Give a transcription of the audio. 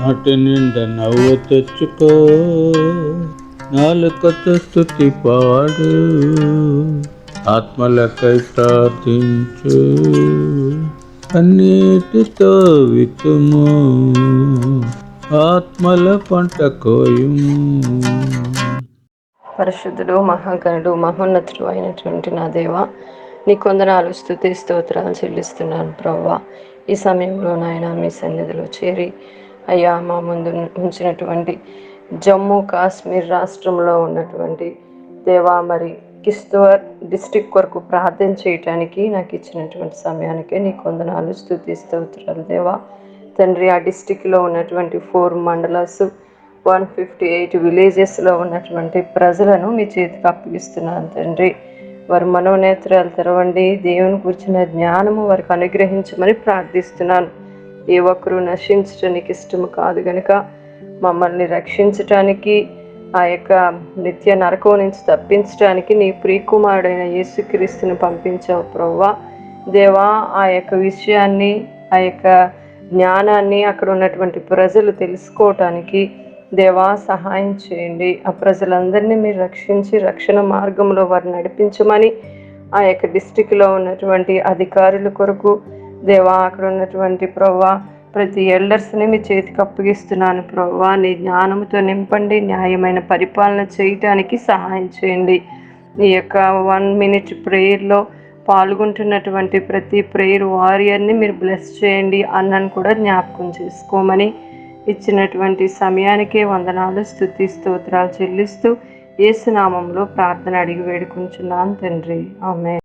నాటి నిండా నవ్వు తెచ్చుకో. నాలుకతో స్థుతి పాడు. ఆత్మలకై ప్రార్థించు. అన్నిటితో వితుము ఆత్మల పంట కోయుము. పరిశుద్ధుడు మహాగణుడు మహోన్నతుడు అయినటువంటి నా దేవ నీ కొందనాలు స్థుతి స్తోత్రాలు చెల్లిస్తున్నాను ప్రవ్వా. ఈ సమయంలో నాయన మీ సన్నిధిలో చేరి అయ్యా మా ముందు ఉంచినటువంటి జమ్మూ కాశ్మీర్ రాష్ట్రంలో ఉన్నటువంటి దేవా మరి కిస్తూర్ డిస్టిక్ వరకు ప్రార్థన చేయటానికి నాకు ఇచ్చినటువంటి సమయానికి నీ కొందనాలు స్థుతి స్తోత్రాలు దేవా. తండ్రి ఆ డిస్టిక్లో ఉన్నటువంటి four mandals one fifty eight విలేజెస్లో ఉన్నటువంటి ప్రజలను మీ చేతికి అప్పగిస్తున్నాను తండ్రి. వారి మనోనేత్రాలు తెరవండి దేవుని కూర్చున్న జ్ఞానము వారికి అనుగ్రహించమని ప్రార్థిస్తున్నాను. ఏ ఒక్కరూ నశించడానికి ఇష్టము కాదు గనుక మమ్మల్ని రక్షించటానికి ఆ యొక్క నిత్య నరకం నుంచి తప్పించడానికి నీ ప్రియకుమారుడైన యేసుక్రీస్తుని పంపించావు ప్రవ్వా. దేవా ఆ యొక్క విషయాన్ని ఆ యొక్క జ్ఞానాన్ని అక్కడ ఉన్నటువంటి ప్రజలు తెలుసుకోవటానికి దేవా సహాయం చేయండి. ఆ ప్రజలందరినీ మీరు రక్షించి రక్షణ మార్గంలో వారు నడిపించమని ఆ యొక్క డిస్టిక్లో ఉన్నటువంటి అధికారుల కొరకు దేవా అక్కడ ఉన్నటువంటి ప్రవ్వా ప్రతి ఎల్డర్స్ని మీ చేతికి అప్పగిస్తున్నాను ప్రవ్వా. నీ జ్ఞానంతో నింపండి న్యాయమైన పరిపాలన చేయటానికి సహాయం చేయండి. ఈ యొక్క వన్ మినిట్ ప్రేయర్లో పాల్గొంటున్నటువంటి ప్రతి ప్రేయర్ వారియర్ని మీరు బ్లెస్ చేయండి అన్నను కూడా జ్ఞాపకం చేసుకోమని ఇచ్చినటువంటి సమయానికే వందనాలు స్థుతి స్తోత్రాలు చెల్లిస్తూ ఏసునామంలో ప్రార్థన అడిగి వేడుకుంటున్నాను తండ్రి. ఆమె